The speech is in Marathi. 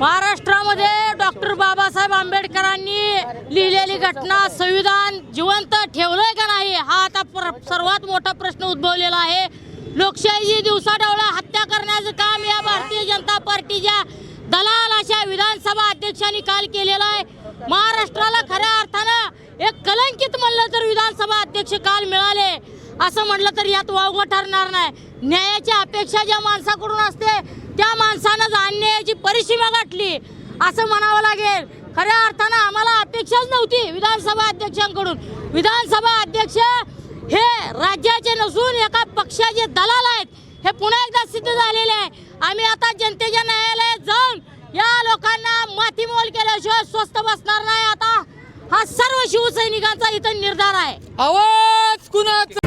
महाराष्ट्रामध्ये डॉक्टर बाबासाहेब आंबेडकरांनी लिहिलेली घटना संविधान जिवंत ठेवलंय का नाही? हा आता प्र- सर्वात मोठा प्रश्न उद्भवलेला आहे. लोकशाहीची दिवसाढवळा हत्या करण्याचं काम या भारतीय जनता पार्टीच्या दलाल अशा विधानसभा अध्यक्षांनी काल केलेलं आहे. महाराष्ट्राला खऱ्या अर्थानं एक कलंकित म्हणलं तर विधानसभा अध्यक्ष काल मिळाले. असं म्हणलं तर यात वावगं ठरणार नाही. न्यायाची अपेक्षा ज्या माणसाकडून असते त्या माणसानं परिसीमा गाठली. असं म्हणावं लागेल. खऱ्या अर्थानं आम्हाला अपेक्षाच नव्हती विधानसभा अध्यक्षांकडून. विधानसभा अध्यक्ष हे राज्याचे नसून एका पक्षाचे दलाल आहेत. हे पुन्हा एकदा सिद्ध झालेले आहे. आम्ही आता जनतेच्या न्यायालयात जाऊन या लोकांना मातीमोल केल्याशिवाय स्वस्त बसणार नाही आता. हा सर्व शिवसैनिकांचा इथं निर्धार आहे. आवाज कुणाचा?